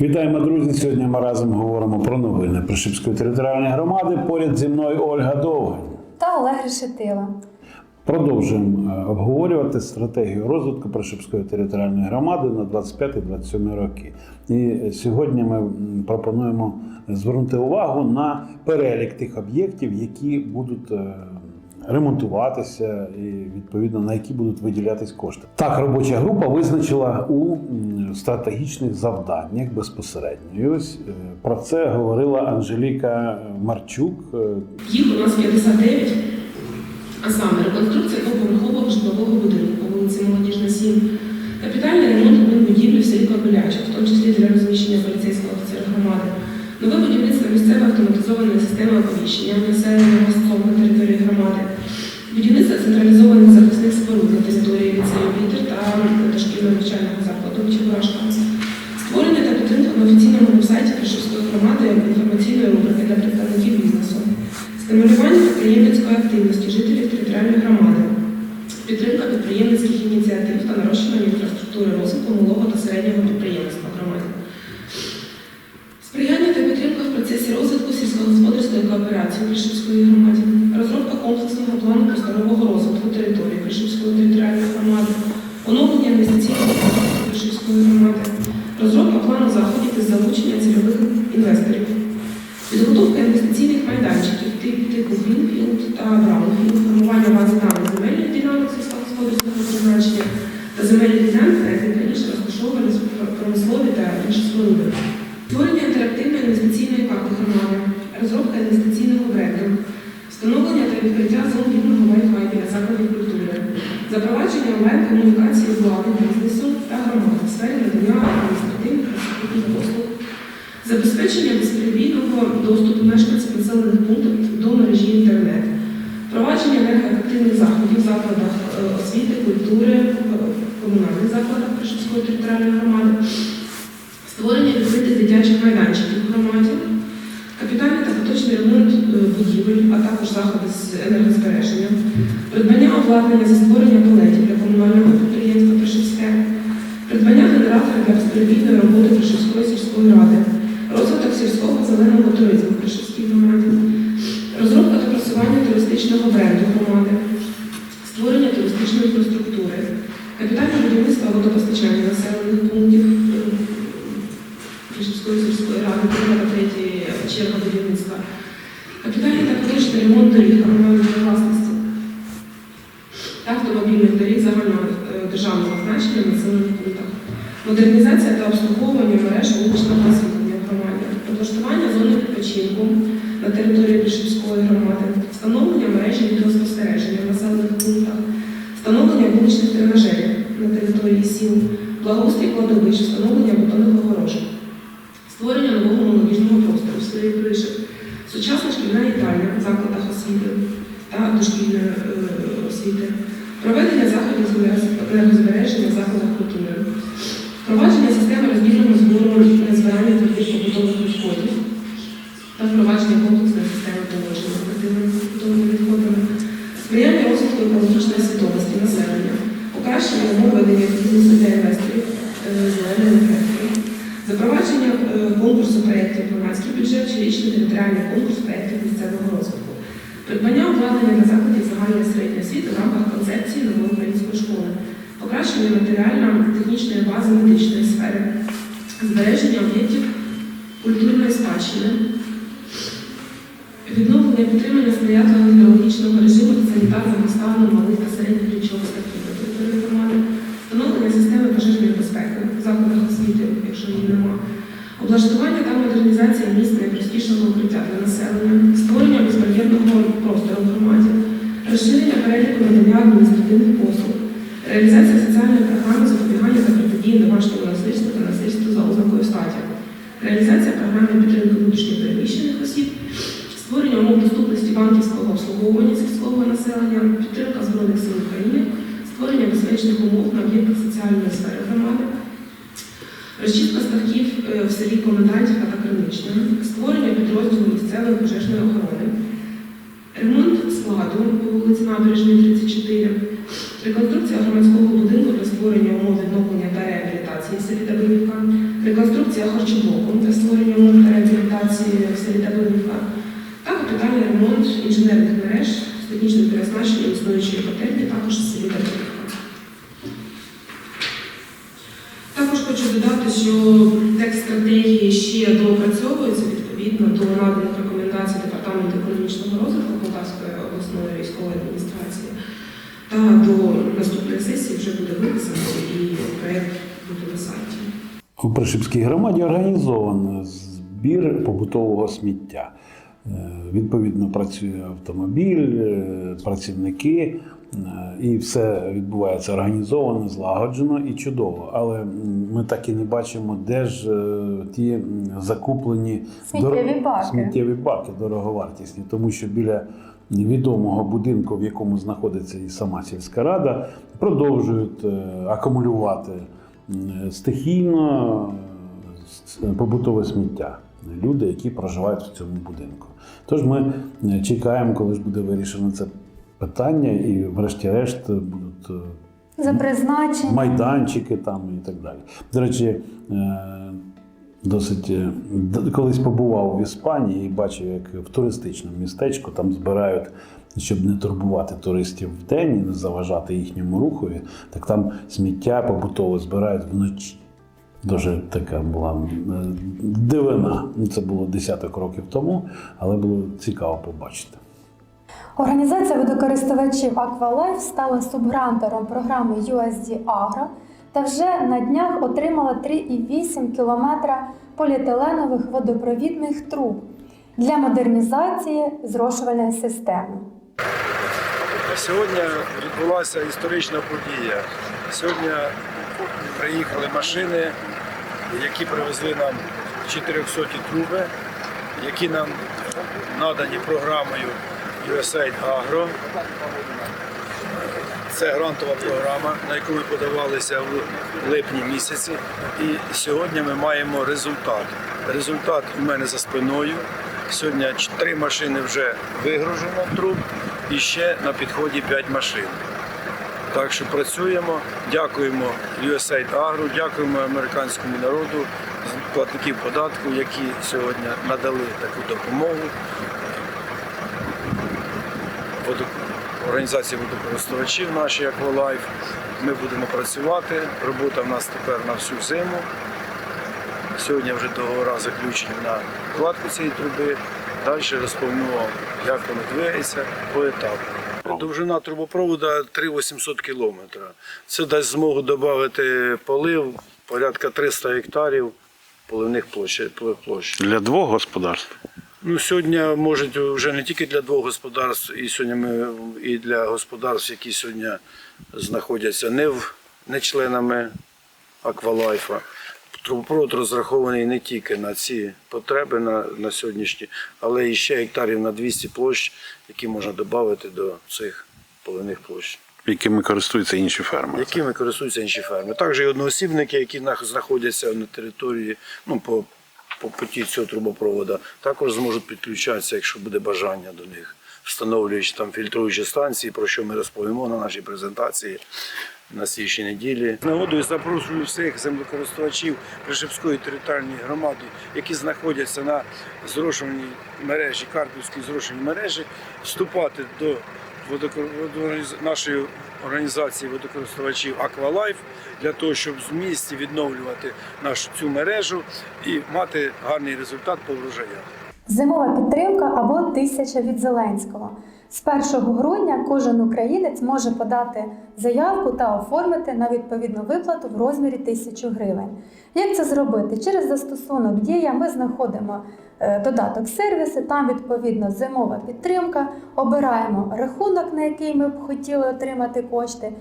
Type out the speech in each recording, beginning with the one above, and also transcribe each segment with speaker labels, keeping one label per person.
Speaker 1: Вітаємо, друзі! Сьогодні ми разом говоримо про новини Пришипської територіальної громади. Поряд зі мною Ольга Довгань.
Speaker 2: та Олег Решетила.
Speaker 1: Продовжуємо е, обговорювати стратегію розвитку Пришипської територіальної громади на 25-27 роки. І сьогодні ми пропонуємо звернути увагу на перелік тих об'єктів, які будуть е, ремонтуватися, і відповідно на які будуть виділятись кошти. Так, робоча група визначила у стратегічних завданнях безпосередньо. І ось е, про це говорила Анжеліка Марчук, е,
Speaker 3: Їх у нас 59, а саме реконструкція двоповерхового житлового будинку по вулиці Молодіжна 7, капітальний ремонт будівлі в селі Кобиляче, в тому числі для розміщення поліцейського офіцера громади, нове будівництво місцевої автоматизованої системи оповіщення стосовно на території громади, будівництво централізованих захисних споруд на території ліцею Вітер та дошкільного навчального закладу Чебурашка. Створення та підтримка на офіційному вебсайті Пришівської громади інформаційної рубрики для представників бізнесу, стимулювання підприємницької активності жителів територіальної громади, підтримка підприємницьких ініціатив та нарощування інфраструктури розвитку малого та середнього підприємництва в громаді. Сприяння та підтримка в процесі розвитку сільськогосподарської кооперації розробка комплексного плану просторового розвитку території Пришівської територіальної громади, оновлення інвестиційного плану Пришівської громади, розробка плану заходів із залучення цільових інвесторів, підготовка інвестиційних майданчиків тип- типу Greenfield та Brownfield, формування бази даних земельних ділянок сільськогосподарського призначення та земельних ділянок, на яких раніше розташовувались промислові та інші споруди. Створення інтерактивної інвестиційної карти громади, розробка інвестиційного бренду, встановлення та відкриття зон вільного для закладів культури, запровадження онлайн-комунікації влади, бізнесу та громади в сфері надання адміністративних та послуг, забезпечення безперебійного доступу мешканців населених пунктів до мережі інтернет, впровадження енергоефективних заходів в закладах е, освіти, культури, в комунальних закладах Пришівської територіальної громади, створення відкритих дитячих майданчиків в громаді, капітальний та поточний ремонт е, будівель, а також заходи з енергозбереження, придбання обладнання за створення палетів для комунального підприємства Тишівське, придбання генератора для безперебійної роботи Тишівської сільської ради, розвиток сільського зеленого туризму в Тишівській громаді, розробка та просування туристичного бренду громади, створення туристичної інфраструктури, капітальне будівництво водопостачання населених пунктів е, Пришівської сільської ради, друга та третя черга будівництва, капітальний та поточний ремонт доріг комунальної власності та автомобільних доріг загального е, державного значення в населених пунктах, модернізація та обслуговування мереж вуличного освітлення в громаді, облаштування зони відпочинку на території Пришівської громади, встановлення мережі відеоспостереження в населених пунктах, встановлення вуличних тренажерів на території сіл, благоустрій кладовищ, встановлення бетонних огорожень, створення нового молодіжного простору в селі Пришив, сучасна шкільна їдальня в закладах освіти та дошкільної е, освіти, проведення заходів з енергозбереження в закладах культури, впровадження системи роздільного збору на збирання твердих побутових відходів та впровадження свідомості населення, покращення умов ведення бізнесу для інвесторів е, зеленої енергетики, запровадження е, конкурсу проєктів громадський бюджет, щорічний територіальний конкурс проєктів місцевого розвитку, придбання обладнання для закладів загальної середньої освіти в рамках концепції нової української школи, покращення матеріально-технічної бази медичної сфери, збереження об'єктів культурної спадщини, відновлення підтримання сприятливого геологічного режиму санітарного стану малих та середніх річок статів на території громади, встановлення системи пожежної безпеки в закладах освіти, якщо її нема, облаштування та модернізація місць найпростішого укриття для населення, створення безбар'єрного простору в громаді, розширення переліку надання адміністративних послуг, реалізація соціальної програми запобігання та протидії домашньому насильству та насильству за ознакою статі, реалізація програми підтримки внутрішньопереміщених осіб, створення умов доступності банківського обслуговування сільського населення, підтримка Збройних сил України, створення безпечних умов на об'єктах соціальної сфери громади, розчистка ставків е, в селі Комендантівка та Кримична, створення підрозділу місцевої пожежної охорони, ремонт складу по вулиці Набережної 34, реконструкція громадського будинку для створення умов відновлення та реабілітації в селі Давидівка, реконструкція харчоблоку та створення умов та реабілітації в селі та капітальний ремонт інженерних мереж з технічним переоснащенням існуючої котельні також селі Також хочу додати, що текст стратегії ще доопрацьовується відповідно до наданих рекомендацій Департаменту економічного розвитку Полтавської обласної військової адміністрації. Та до наступної сесії вже буде виписано і проєкт буде на сайті.
Speaker 1: У Пришипській громаді організовано збір побутового сміття. Е, Відповідно, працює автомобіль, е, працівники, е, і все відбувається організовано, злагоджено і чудово. Але ми так і не бачимо, де ж ті закуплені
Speaker 2: Сміттєві
Speaker 1: дор-
Speaker 2: баки.
Speaker 1: сміттєві баки дороговартісні, тому що біля відомого будинку, в якому знаходиться і сама сільська рада, продовжують акумулювати стихійно побутове сміття. Люди, які проживають в цьому будинку. Тож ми е, чекаємо, коли ж буде вирішено це питання, і, врешті-решт, будуть е,
Speaker 2: За призначенням.
Speaker 1: майданчики там і так далі. До речі, е, досить е, колись побував в Іспанії і бачив, як в туристичному містечку там збирають, щоб не турбувати туристів в день і не заважати їхньому рухові, так там сміття побутово збирають вночі. Дуже така була е, дивина. Це було десяток років тому, але було цікаво побачити.
Speaker 2: Організація водокористувачів Aqualife стала субгрантором програми USD Agro та вже на днях отримала 3,8 кілометра поліетиленових водопровідних труб для модернізації зрошувальної системи.
Speaker 4: Сьогодні відбулася історична подія. Сьогодні приїхали машини, які привезли нам 400 труби, які нам надані програмою USAID Agro. Це грантова програма, на яку ми подавалися в липні місяці. І сьогодні ми маємо результат. Результат у мене за спиною. Сьогодні три машини вже вигружено труб і ще на підході 5 машин. Так що працюємо, дякуємо USAID Agro, дякуємо американському народу, платників податку, які сьогодні надали таку допомогу. Організації водокористувачів наші Aqualife. Ми будемо працювати. Робота в нас тепер на всю зиму. Сьогодні вже договори заключені на кладку цієї труби. Далі розповімо, як воно двигається поетапно. Довжина трубопроводу 3800 кілометрів. Це дасть змогу додати полив порядка 300 гектарів поливних площ. площ.
Speaker 1: Для двох господарств.
Speaker 4: Ну, сьогодні може вже не тільки для двох господарств, і сьогодні ми і для господарств, які сьогодні знаходяться не в не членами Аквалайфа. Трубопровод розрахований не тільки на ці потреби на, на сьогоднішні, але і ще гектарів на 200 площ, які можна додати до цих поливних площ
Speaker 1: Якими користуються інші ферми.
Speaker 4: якими користуються інші ферми. Також і одноосібники, які знаходяться на території, ну, по, по путі цього трубопроводу, також зможуть підключатися, якщо буде бажання до них, встановлюючи там фільтруючі станції, про що ми розповімо на нашій презентації на слідчій неділі. Нагодою запрошую всіх землекористувачів Пришепської територіальної громади, які знаходяться на зрошувальній мережі, Карпівській зрошувальній мережі, вступати до нашої організації водокористувачів Aqualife для того, щоб в місті відновлювати нашу цю мережу і мати гарний результат по врожаях.
Speaker 2: Зимова підтримка або тисяча від Зеленського. З 1 грудня кожен українець може подати заявку та оформити на відповідну виплату в розмірі 1000 гривень. Як це зробити? Через застосунок Дія ми знаходимо е, додаток сервіси, там відповідно зимова підтримка, обираємо рахунок, на який ми б хотіли отримати кошти.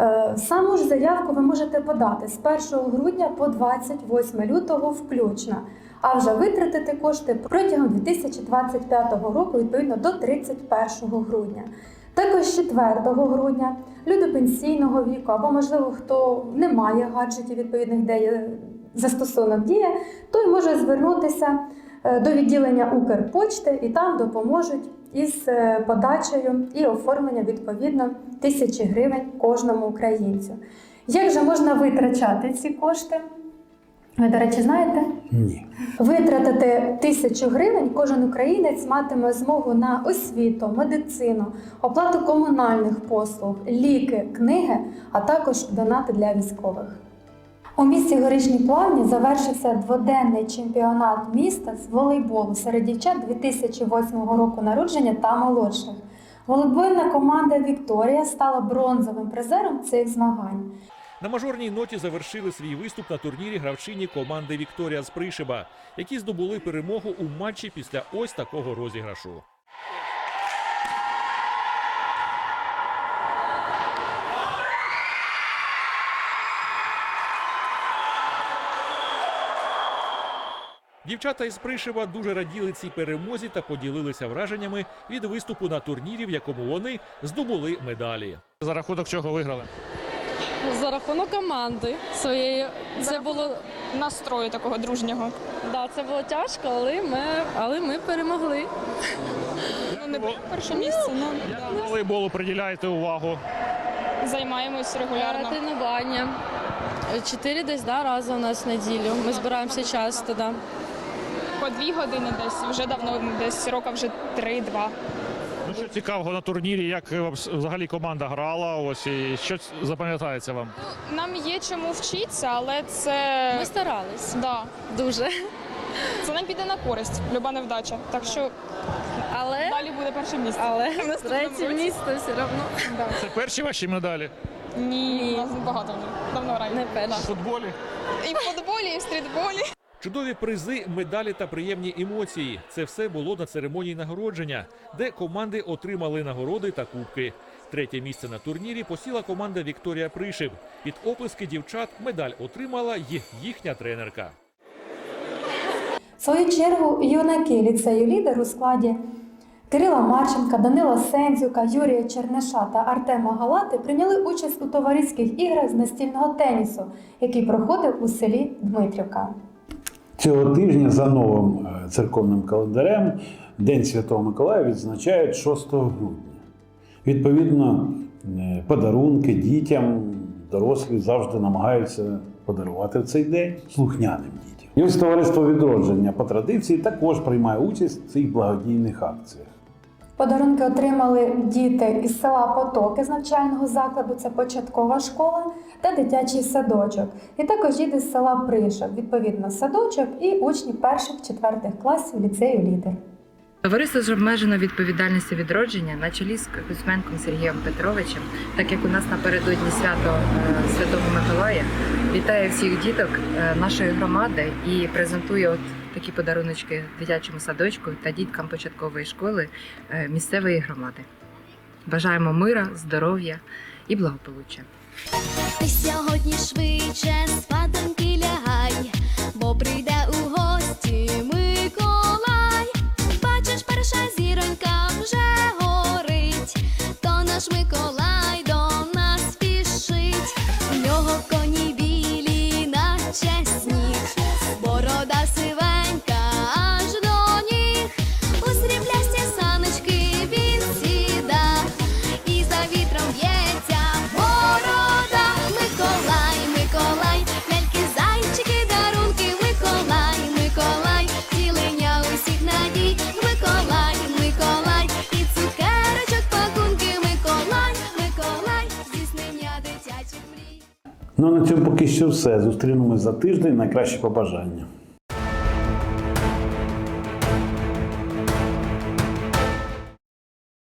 Speaker 2: Е, Саму ж заявку ви можете подати з 1 грудня по 28 лютого включно, а вже витратити кошти протягом 2025 року відповідно до 31 грудня. Також 4 грудня люди пенсійного віку або, можливо, хто не має гаджетів відповідних, де є застосунок дія, той може звернутися е, до відділення Укрпочти і там допоможуть із е, подачею і оформленням відповідно тисячі гривень кожному українцю. Як же можна витрачати ці кошти? Ви, до речі, знаєте?
Speaker 1: Ні.
Speaker 2: Витратити тисячу гривень кожен українець матиме змогу на освіту, медицину, оплату комунальних послуг, ліки, книги, а також донати для військових. У місті Горішні Плавні завершився дводенний чемпіонат міста з волейболу серед дівчат 2008 року народження та молодших. Волейбольна команда Вікторія стала бронзовим призером цих змагань.
Speaker 5: На мажорній ноті завершили свій виступ на турнірі гравчині команди Вікторія з Пришиба, які здобули перемогу у матчі після ось такого розіграшу. Дівчата із Пришива дуже раділи цій перемозі та поділилися враженнями від виступу на турнірі, в якому вони здобули медалі. За рахунок чого виграли?
Speaker 6: За рахунок команди своєї. Це було
Speaker 7: настрою такого дружнього.
Speaker 6: да, це було тяжко, але ми, але ми перемогли.
Speaker 7: Ну не перше місце, ну да.
Speaker 5: Волейболу приділяєте увагу.
Speaker 7: займаємось регулярно.
Speaker 6: Тренування. Чотири десь да, рази у нас в неділю. Ми збираємося часто. Да.
Speaker 7: По дві години десь вже давно, десь рока вже три-два.
Speaker 8: Ну, що цікавого на турнірі, як е, взагалі команда грала, ось і що запам'ятається вам?
Speaker 7: Нам є чому вчитися, але це
Speaker 6: Ми старались
Speaker 7: да,
Speaker 6: дуже.
Speaker 7: це нам піде на користь, люба невдача. Так що
Speaker 6: Але,
Speaker 7: далі буде перше місце.
Speaker 6: але третє місце все одно
Speaker 7: Да.
Speaker 8: Це перші ваші медалі
Speaker 7: Ні, у нас багато вже давно граємо.
Speaker 6: не перше.
Speaker 8: в футболі.
Speaker 7: І в футболі, і в стрітболі.
Speaker 5: Чудові призи, медалі та приємні емоції. Це все було на церемонії нагородження, де команди отримали нагороди та кубки. Третє місце на турнірі посіла команда Вікторія Пришиб. Під оплески дівчат медаль отримала й їхня тренерка.
Speaker 2: В свою чергу юнаки ліцею лідер у складі Кирила Марченка, Данила Сензюка, Юрія Черниша та Артема Галати прийняли участь у товариських іграх з настільного тенісу, який проходив у селі Дмитрівка.
Speaker 1: Цього тижня за новим е, церковним календарем День Святого Миколая відзначають 6 грудня. Відповідно, е, подарунки дітям, дорослі завжди намагаються подарувати в цей день слухняним дітям. І ось товариство відродження по традиції також приймає участь в цих благодійних акціях.
Speaker 2: Подарунки отримали діти із села Потоки з навчального закладу, це початкова школа та дитячий садочок. І також діти з села Пришок, відповідно, садочок і учні перших-четвертих класів ліцею лідер.
Speaker 9: Товариство з обмеженою відповідальністю відродження на чолі з Кузьменком Сергієм Петровичем, так як у нас напередодні свято е, Святого Миколая, вітає всіх діток е, нашої громади і презентує от такі подаруночки дитячому садочку та діткам початкової школи е, місцевої громади. Бажаємо мира, здоров'я і благополуччя.
Speaker 10: Ти сьогодні швидше спадоньки
Speaker 1: що все. Зустрінемось за тиждень. Найкращі побажання.